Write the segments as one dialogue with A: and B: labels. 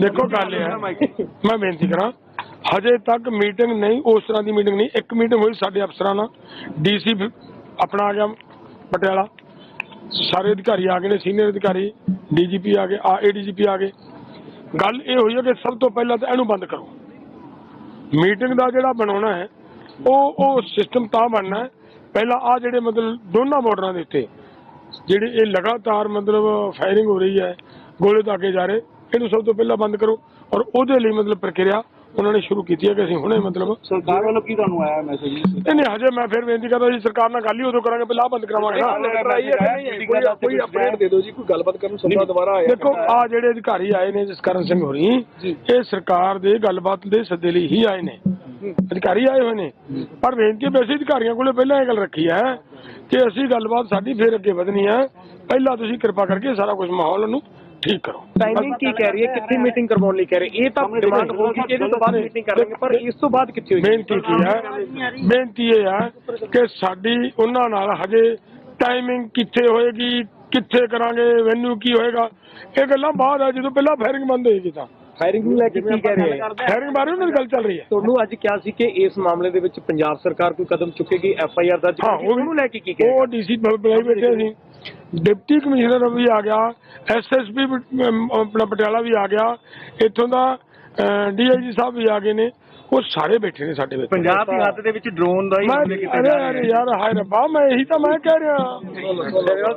A: ਦੇਖੋ ਗੱਲ ਇਹ ਹੈ। ਮੈਂ ਬੇਨਤੀ ਕਰਾਂ, ਹਜੇ ਤੱਕ ਮੀਟਿੰਗ ਨਹੀਂ, ਉਸ ਤਰ੍ਹਾਂ ਦੀ ਮੀਟਿੰਗ ਨਹੀਂ। ਇੱਕ ਮੀਟਿੰਗ ਹੋਈ ਸਾਡੇ ਅਫਸਰਾਂ ਨਾਲ ਡੀਸੀ ਆਪਣਾ ਆ ਗਿਆ ਪਟਿਆਲਾ। ਸਾਰੇ ਅਧਿਕਾਰੀ ਆ ਗਏ ਨੇ ਸੀਨੀਅਰ ਅਧਿਕਾਰੀ ਡੀਜੀਪੀ ਆ ਗਏ, ਆ ਏਡੀਜੀਪੀ ਆ ਗਏ। ਗੱਲ ਇਹ ਹੋਈ ਹੈ ਕਿ ਸਭ ਤੋਂ ਪਹਿਲਾਂ ਤਾਂ ਇਹਨੂੰ ਬੰਦ ਕਰੋ। ਮੀਟਿੰਗ ਦਾ ਜਿਹੜਾ ਬਣਾਉਣਾ ਹੈ, ਉਹ ਉਹ ਸਿਸਟਮ ਤਾਂ ਬਣਨਾ ਹੈ। ਪਹਿਲਾਂ ਆ ਜਿਹੜੇ ਮਤਲਬ ਦੋਨਾਂ ਬਾਰਡਰਾਂ ਦੇ ਉੱਤੇ, ਜਿਹੜੇ ਇਹ ਲਗਾਤਾਰ ਮਤਲਬ ਫਾਇਰਿੰਗ ਹੋ ਰਹੀ ਹੈ, ਗੋਲੇ ਦਾਗੇ ਜਾ ਰਹੇ ਇਹਨੂੰ ਸਭ ਤੋਂ ਪਹਿਲਾਂ ਬੰਦ ਕਰੋ ਔਰ ਉਹਦੇ ਲਈ ਮਤਲਬ ਪ੍ਰਕਿਰਿਆ ਉਹਨਾਂ ਨੇ ਸ਼ੁਰੂ ਕੀਤੀ ਹੈ ਕਿ ਅਸੀਂ ਹੁਣੇ ਮਤਲਬ
B: ਸਰਕਾਰ ਵੱਲੋਂ ਕੀ ਤੁਹਾਨੂੰ ਆਇਆ ਮੈਸੇਜ
A: ਨਹੀਂ ਨਹੀਂ ਹਜੇ ਮੈਂ ਫਿਰ ਬੇਨਤੀ ਕਰਦਾ ਜੀ ਸਰਕਾਰ ਨਾਲ ਗੱਲ ਹੀ ਉਦੋਂ ਕਰਾਂਗੇ ਪਹਿਲਾਂ ਬੰਦ ਕਰਾਵਾਂਗੇ ਨਾ।
B: ਲੈਟਰ ਆਈ ਹੈ ਕਿ ਨਹੀਂ? ਕੋਈ ਕੋਈ ਅਪਡੇਟ ਦੇ ਦਿਓ ਜੀ ਕੋਈ ਗੱਲਬਾਤ ਕਰਨ ਸੱਦਾ ਦੁਬਾਰਾ ਆਇਆ
A: ਦੇਖੋ ਆ ਜਿਹੜੇ ਅਧਿਕਾਰੀ ਆਏ ਨੇ ਜਸਕਰਨ ਸਿੰਘ ਹੋਰੀ ਇਹ ਸਰਕਾਰ ਦੇ ਗੱਲਬਾਤ ਦੇ ਸੱਦੇ ਲਈ ਹੀ ਆਏ ਨੇ। ਅਧਿਕਾਰੀ ਆਏ ਹੋਏ ਨੇ। ਪਰ ਬੇਨਤੀ ਅਸੀਂ ਅਧਿਕਾਰੀਆਂ ਕੋਲੇ ਪਹਿਲਾਂ ਇਹ ਗੱਲ ਰੱਖੀ ਹੈ ਕਿ ਅਸੀਂ ਗੱਲਬਾਤ ਸਾਡੀ ਫੇਰ ਅੱਗੇ ਵਧਣੀ ਹੈ। ਪਹਿਲਾਂ ਤੁਸੀਂ ਕਿਰਪਾ ਕਰਕੇ ਸਾਰਾ ਕੁਝ ਮਾਹੌਲ ਨੂੰ ਠੀਕ ਕਰੋ।
C: ਟਾਈਮਿੰਗ ਕੀ ਕਹਿ ਰਹੀ ਹੈ? ਕਿੱਥੇ ਮੀਟਿੰਗ ਕਰਵਾਉਣ ਲਈ ਕਹਿ ਰਹੇ ਇਹ ਤਾਂ ਡਿਮਾਂਡ ਹੋਊਗੀ ਕਿ ਇਹਦੇ ਤੋਂ ਬਾਅਦ ਮੀਟਿੰਗ ਕਰਾਂਗੇ ਪਰ ਇਸ ਤੋਂ ਬਾਅਦ ਕਿੱਥੇ ਹੋਏਗੀ
A: ਬੇਨਤੀ ਕੀ ਹੈ? ਬੇਨਤੀ ਇਹ ਹੈ ਕਿ ਸਾਡੀ ਉਹਨਾਂ ਨਾਲ ਹਜੇ ਟਾਈਮਿੰਗ ਕਿੱਥੇ ਹੋਏਗੀ ਕਿੱਥੇ ਕਰਾਂਗੇ ਵੈਨਿਊ ਕੀ ਹੋਏਗਾ ਇਹ ਗੱਲਾਂ ਬਾਅਦ ਆ ਜਦੋਂ ਪਹਿਲਾਂ ਫਾਇਰਿੰਗ ਬੰਦ ਹੋਏਗੀ ਤਾਂ।
C: ਫਾਇਰਿੰਗ ਨੂੰ ਲੈ ਕੇ ਕੀ ਕਹਿ ਰਹੇ ਹੈ?
A: ਫਾਇਰਿੰਗ ਬਾਰੇ ਉਹਨਾਂ ਦੀ ਗੱਲ ਚੱਲ ਰਹੀ ਹੈ।
C: ਤੁਹਾਨੂੰ ਅੱਜ ਕਿਹਾ ਸੀ ਕਿ ਇਸ ਮਾਮਲੇ ਦੇ ਵਿੱਚ ਪੰਜਾਬ ਸਰਕਾਰ ਕੋਈ ਕਦਮ ਚੁੱਕੇਗੀ ਐਫ ਆਈ ਆਰ ਦਰਜ ਕਰੇਗੀ।
A: ਉਹ
C: ਉਹਨੂੰ ਲੈ ਕੇ ਕੀ ਕਹਿ
A: ਉਹ ਡੀਸੀ ਬੁਲਾਈ ਬੈਠੇ ਸੀ। ਡਿਪਟੀ ਕਮਿਸ਼ਨਰ ਵੀ ਆ ਗਿਆ ਐਸਐਸਪੀ ਆਪਣਾ ਪਟਿਆਲਾ ਵੀ ਆ ਗਿਆ ਇੱਥੋਂ ਦਾ ਡੀਆਈਜੀ ਸਾਹਿਬ ਵੀ ਆ ਗਏ ਨੇ ਉਹ ਸਾਰੇ ਬੈਠੇ ਨੇ ਸਾਡੇ ਵਿੱਚ।
C: ਪੰਜਾਬ ਦੀ ਹੱਦ ਦੇ ਵਿੱਚ ਡਰੋਨ ਦਾ ਹੀ
A: ਮੈਂ
C: ਹਮਲੇ ਕੀਤੇ
A: ਅਰੇ
C: ਜਾ ਰਹੇ
A: ਯਾਰ ਹਾਏ ਰੱਬਾ ਮੈਂ ਇਹੀ ਤਾਂ ਮੈਂ ਕਹਿ ਰਿਹਾ।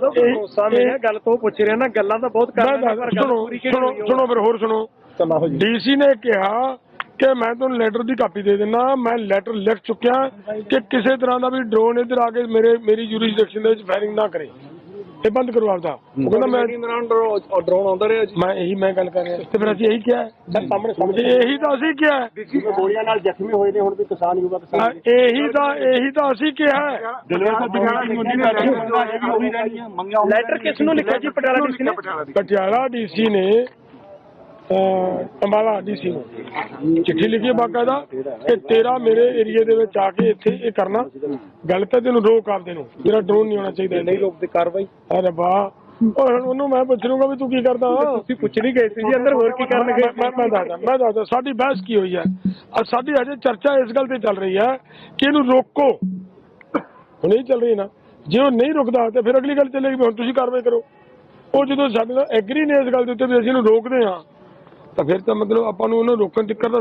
C: ਭਰੋਸਾ ਮਿਲਿਆ ਗੱਲ ਤੋਂ ਪੁੱਛ ਰਿਹਾ ਨਾ ਗੱਲਾਂ ਤਾਂ ਬਹੁਤ ਕਰ
A: ਮੈਂ
C: ਰਹੇ ਨੇ, ਪਰ
A: ਦੱਸ-
C: ਗੱਲ
A: ਸੁਣੋ
C: ਪੂਰੀ ਕਿਹੜੀ
A: ਸੁਣੋ ਫਿਰ ਹੋਰ ਸੁਣੋ। ਡੀਸੀ ਨੇ ਕਿਹਾ ਕਿ ਮੈਂ ਤੁਹਾਨੂੰ ਲੈਟਰ ਦੀ ਕਾਪੀ ਦੇ ਦਿੰਦਾ ਮੈਂ ਲੈਟਰ ਲਿਖ ਚੁੱਕਿਆ ਕਿ ਕਿਸੇ ਤਰ੍ਹਾਂ ਦਾ ਵੀ ਡਰੋਨ ਇੱਧਰ ਆ ਕੇ ਮੇਰੇ ਮੇਰੀ ਜੁਰਿਸਡਿਕਸ਼ਨ ਦੇ ਵਿੱਚ ਫਾਇਰਿੰਗ ਨਾ ਕਰੇ। ਇਹ ਬੰਦ ਕਰੋ ਆਪਦਾ। ਉਹ ਕਹਿੰਦਾ ਮੈਂ
B: ਦੌਰਾਨ ਡਰੋਨ ਆਉਂਦਾ ਰਿਹਾ ਜੀ।
A: ਮੈਂ ਇਹੀ ਮੈਂ ਗੱਲ ਕਰ ਰਿਹਾ। ਤੇ ਫਿਰ ਅਸੀਂ ਇਹੀ ਕਿਹਾ। ਹੈ। ਸਾਹਮਣੇ ਸਾਹਮਣੇ ਇਹੀ ਤਾਂ ਅਸੀਂ ਕਿਹਾ।
B: ਗੋਲੀਆਂ ਨਾਲ ਜ਼ਖਮੀ ਹੋਏ ਨੇ ਹੁਣ ਵੀ ਕਿਸਾਨ ਯੁਵਾ
A: ਹਾਂ, ਇਹੀ ਤਾਂ ਇਹੀ ਤਾਂ ਅਸੀਂ ਕਿਹਾ। ਹੈ।
C: ਲੈਟਰ ਕਿਸ ਨੂੰ ਲਿਖਿਆ ਜੀ? ਪਟਿਆਲਾ ਡੀਸੀ ਨੇ।
A: ਪਟਿਆਲਾ ਡੀਸੀ ਨੇ ਅੰਬਾਲਾ ਡੀਸੀ ਨੂੰ ਚਿੱਠੀ ਲਿਖੀ ਹੈ ਬਾਕਾਇਦਾ ਕਿ ਤੇਰਾ ਮੇਰੇ ਏਰੀਏ ਦੇ ਵਿੱਚ ਆ ਕੇ ਇੱਥੇ ਇਹ ਕਰਨਾ ਗੱਲ ਤਾਂ ਤੈਨੂੰ ਰੋਕ ਆਪਦੇ ਨੂੰ ਤੇਰਾ ਡਰੋਨ ਨਹੀਂ ਹੋਣਾ ਚਾਹੀਦਾ।
C: ਨਹੀਂ ਰੋਕਦੇ ਕਾਰਵਾਈ?
A: ਅਰੇ ਵਾਹ। ਉਹ ਉਹਨੂੰ ਮੈਂ ਪੁੱਛ ਲੂੰਗਾ ਵੀ ਤੂੰ ਕੀ ਕਰਦਾ?
C: ਤੁਸੀਂ ਪੁੱਛ ਨਹੀਂ ਗਏ ਸੀ ਜੀ ਅੰਦਰ ਹੋਰ ਕੀ ਕਰਨਗੇ
A: ਮੈਂ ਮੈਂ- ਮੈਂ ਦੱਸਦਾ ਮੈਂ ਦੱਸਦਾ ਸਾਡੀ ਬਹਿਸ ਕੀ ਹੋਈ ਹੈ? ਸਾਡੀ ਅਜੇ ਚਰਚਾ ਇਸ ਗੱਲ ਤੇ ਚੱਲ ਰਹੀ ਹੈ ਕਿ ਇਹਨੂੰ ਰੋਕੋ। ਹੁਣ ਇਹ ਚੱਲ ਰਹੀ ਨਾ ਜੇ ਉਹ ਨਹੀਂ ਰੁਕਦਾ ਤੇ ਫਿਰ ਅਗਲੀ ਗੱਲ ਚੱਲੇਗੀ ਹੁਣ ਤੁਸੀਂ ਕਾਰਵਾਈ ਕਰੋ। ਉਹ ਜਦੋਂ ਸਾਡੇ ਨਾਲ ਐਗਰੀ ਨੇ ਇਸ ਗੱਲ ਦੇ ਉੱਤੇ ਵੀ ਅਸੀਂ ਇਹਨੂੰ ਰੋਕਦੇ ਹਾਂ ਤਾਂ ਫਿਰ ਤਾਂ ਮਤਲਬ ਆਪਾਂ ਨੂੰ ਉਹਨੂੰ ਰੋਕਣ ਤੱਕ ਦਾ